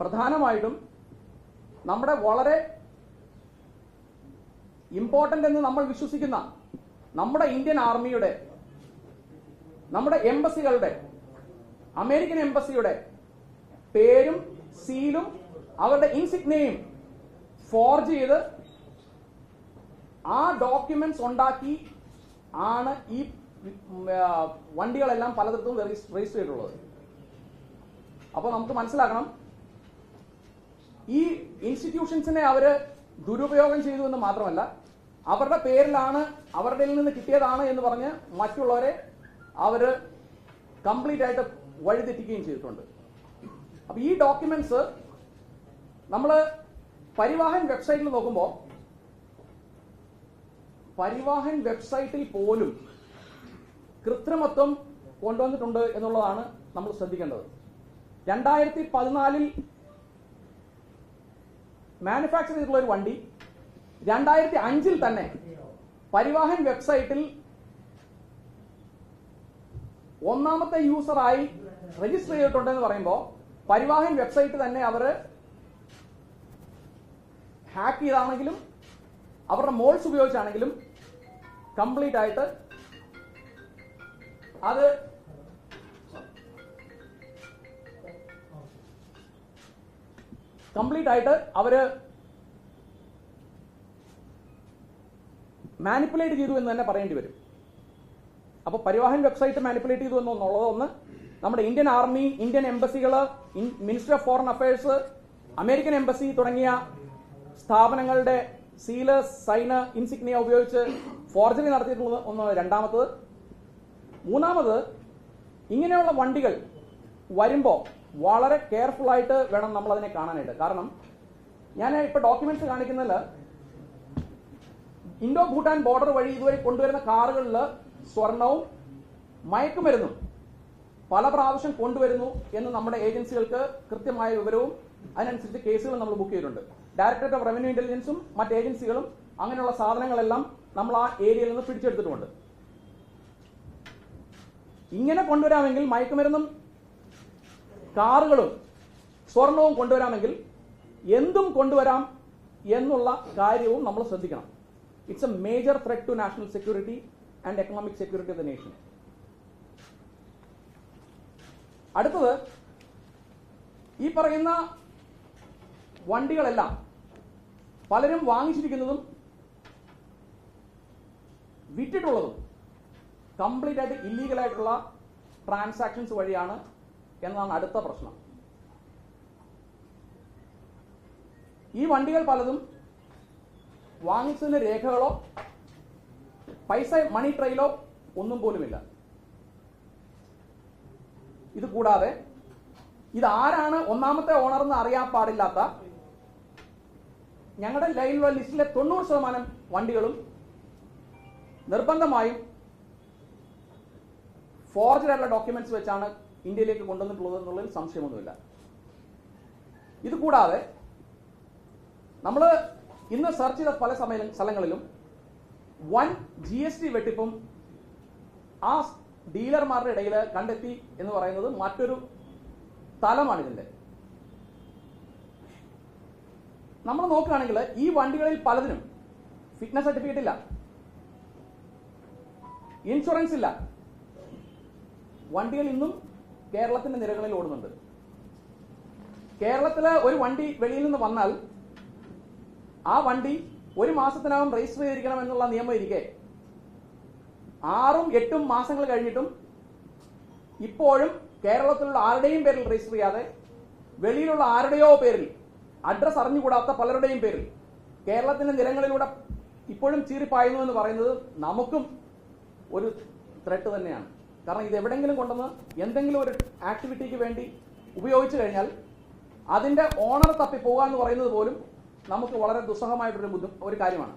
പ്രധാനമായിട്ടും നമ്മുടെ വളരെ ഇമ്പോർട്ടന്റ് എന്ന് നമ്മൾ വിശ്വസിക്കുന്ന നമ്മുടെ ഇന്ത്യൻ ആർമിയുടെ നമ്മുടെ എംബസികളുടെ അമേരിക്കൻ എംബസിയുടെ പേരും സീലും അവരുടെ ഇൻസിഗ്നയും ഫോർജ് ചെയ്ത് ആ ഡോക്യുമെന്റ്സ് ഉണ്ടാക്കി ആണ് ഈ വണ്ടികളെല്ലാം പലതരത്തും രജിസ്റ്റർ ചെയ്തിട്ടുള്ളത്. അപ്പോൾ നമുക്ക് മനസ്സിലാക്കണം ഈ ഇൻസ്റ്റിറ്റ്യൂഷൻസിനെ അവർ ദുരുപയോഗം ചെയ്തു എന്ന് മാത്രമല്ല അവരുടെ പേരിലാണ് അവരുടെ നിന്ന് കിട്ടിയതാണ് എന്ന് പറഞ്ഞ് മറ്റുള്ളവരെ അവർ കംപ്ലീറ്റ് ആയിട്ട് വഴിതെറ്റിക്കുകയും ചെയ്തിട്ടുണ്ട്. അപ്പൊ ഈ ഡോക്യുമെന്റ്സ് നമ്മൾ പരിവാഹൻ വെബ്സൈറ്റിൽ നോക്കുമ്പോൾ പരിവാഹൻ വെബ്സൈറ്റിൽ പോലും കൃത്രിമത്വം കൊണ്ടുവന്നിട്ടുണ്ട് എന്നുള്ളതാണ് നമ്മൾ ശ്രദ്ധിക്കേണ്ടത്. രണ്ടായിരത്തി പതിനാലിൽ മാനുഫാക്ചർ ചെയ്തിട്ടുള്ള ഒരു വണ്ടി രണ്ടായിരത്തി അഞ്ചിൽ തന്നെ പരിവാഹൻ വെബ്സൈറ്റിൽ ഒന്നാമത്തെ യൂസറായി രജിസ്റ്റർ ചെയ്തിട്ടുണ്ടെന്ന് പറയുമ്പോൾ പരിവാഹൻ വെബ്സൈറ്റ് തന്നെ അവർ ഹാക്ക് ചെയ്താണെങ്കിലും അവരുടെ മോൾസ് ഉപയോഗിച്ചാണെങ്കിലും കംപ്ലീറ്റ് ആയിട്ട് അത് കംപ്ലീറ്റ് ആയിട്ട് അവർ മാനിപ്പുലേറ്റ് ചെയ്തു എന്ന് തന്നെ പറയേണ്ടി വരും. അപ്പോൾ പരിവാഹൻ വെബ്സൈറ്റ് മാനിപ്പുലേറ്റ് ചെയ്തു എന്നുള്ളത് ഒന്ന് നമ്മുടെ Indian army Indian എംബസികൾ minister of foreign affairs American embassy തുടങ്ങിയ സ്ഥാപനങ്ങളുടെ സീൽ സൈന് ഇൻസിഗ്നിയ ഉപയോഗിച്ച് ഫോർജറി നടത്തിയിട്ടുള്ളത് ഒന്ന് രണ്ടാമത്തത്. മൂന്നാമത് ഇങ്ങനെയുള്ള വണ്ടികൾ വരുമ്പോൾ വളരെ കെയർഫുൾ ആയിട്ട് വേണം നമ്മൾ അതിനെ കാണാനായിട്ട്. കാരണം ഞാൻ ഇപ്പൊ ഡോക്യുമെന്റ്സ് കാണിക്കുന്നതിൽ ഇൻഡോ ഭൂട്ടാൻ ബോർഡർ വഴി ഇതുവരെ കൊണ്ടുവരുന്ന കാറുകളിൽ സ്വർണവും മയക്കുമരുന്നും പല പ്രാവശ്യം കൊണ്ടുവരുന്നു എന്ന് നമ്മുടെ ഏജൻസികൾക്ക് കൃത്യമായ വിവരവും അതിനനുസരിച്ച് കേസുകൾ നമ്മൾ ബുക്ക് ചെയ്തിട്ടുണ്ട്. ഡയറക്ടറേറ്റ് ഓഫ് റവന്യൂ ഇന്റലിജൻസും മറ്റ് ഏജൻസികളും അങ്ങനെയുള്ള സാധനങ്ങളെല്ലാം നമ്മൾ ആ ഏരിയയിൽ നിന്ന് പിടിച്ചെടുത്തിട്ടുമുണ്ട്. ഇങ്ങനെ കൊണ്ടുവരാമെങ്കിൽ മയക്കുമരുന്നും കാറുകളും സ്വർണവും കൊണ്ടുവരാമെങ്കിൽ എന്തും കൊണ്ടുവരാം എന്നുള്ള കാര്യവും നമ്മൾ ശ്രദ്ധിക്കണം. It's a major threat to national security and economic security of the nation അടുത്തത് ഈ പറയുന്ന വണ്ടികളെല്ലാം പലരും വാങ്ങിച്ചിരിക്കുന്നതും വിറ്റിട്ടുള്ളതും കംപ്ലീറ്റ് ആയിട്ട് ഇല്ലീഗൽ ആയിട്ടുള്ള ട്രാൻസാക്ഷൻസ് വഴിയാണ് എന്നതാണ് അടുത്ത പ്രശ്നം. ഈ വണ്ടികൾ പലതും വാങ്ങിച്ചതിന് രേഖകളോ പൈസ മണി ട്രെയിലോ ഒന്നും പോലുമില്ല. ഇത് കൂടാതെ ഇത് ആരാണ് ഒന്നാമത്തെ ഓണർ എന്ന് അറിയാൻ പാടില്ലാത്ത ഞങ്ങളുടെ ലൈനിലുള്ള ലിസ്റ്റിലെ തൊണ്ണൂറ് ശതമാനം വണ്ടികളും നിർബന്ധമായും ഫോർജഡ് ആയിട്ടുള്ള ഡോക്യുമെന്റ്സ് വെച്ചാണ് ഇന്ത്യയിലേക്ക് കൊണ്ടുവന്നിട്ടുള്ളത് എന്നുള്ളതിൽ സംശയമൊന്നുമില്ല. ഇത് കൂടാതെ നമ്മൾ ഇന്ന് സെർച്ച് ചെയ്ത പല സമയ സ്ഥലങ്ങളിലും വൺ ജി എസ് ടി വെട്ടിപ്പും ആ ഡീലർമാരുടെ ഇടയിൽ കണ്ടെത്തി എന്ന് പറയുന്നത് മറ്റൊരു തലമാണ് ഇതിന്റെ. നമ്മൾ നോക്കുകയാണെങ്കിൽ ഈ വണ്ടികളിൽ പലതിനും ഫിറ്റ്നസ് സർട്ടിഫിക്കറ്റ് ഇല്ല. ഇൻഷുറൻസ് ഇല്ല. വണ്ടികൾ ഇന്നും കേരളത്തിന്റെ നിരകളിൽ ഓടുന്നുണ്ട്. കേരളത്തിലെ ഒരു വണ്ടി വെളിയിൽ നിന്ന് വന്നാൽ ആ വണ്ടി ഒരു മാസത്തിനകം രജിസ്റ്റർ ചെയ്തിരിക്കണം എന്നുള്ള നിയമം ഇരിക്കെ. ആറും എട്ടും മാസങ്ങൾ കഴിഞ്ഞിട്ടും ഇപ്പോഴും കേരളത്തിലുള്ള ആരുടെയും പേരിൽ രജിസ്റ്റർ ചെയ്യാതെ വെളിയിലുള്ള ആരുടെയോ പേരിൽ അഡ്രസ് അറിഞ്ഞുകൂടാത്ത പലരുടെയും പേരിൽ കേരളത്തിന്റെ നിരങ്ങളിലൂടെ ഇപ്പോഴും ചീറിപ്പായുന്നു എന്ന് പറയുന്നത് നമുക്കും ഒരു ത്രെട്ട് തന്നെയാണ്. കാരണം ഇത് എവിടെങ്കിലും കൊണ്ടുവന്ന് എന്തെങ്കിലും ഒരു ആക്ടിവിറ്റിക്ക് വേണ്ടി ഉപയോഗിച്ചു കഴിഞ്ഞാൽ അതിന്റെ ഓണർ തപ്പി പോകുക എന്ന് പറയുന്നത് പോലും നമുക്ക് വളരെ ദുസ്സഹമായിട്ടൊരു ബുദ്ധി ഒരു കാര്യമാണ്.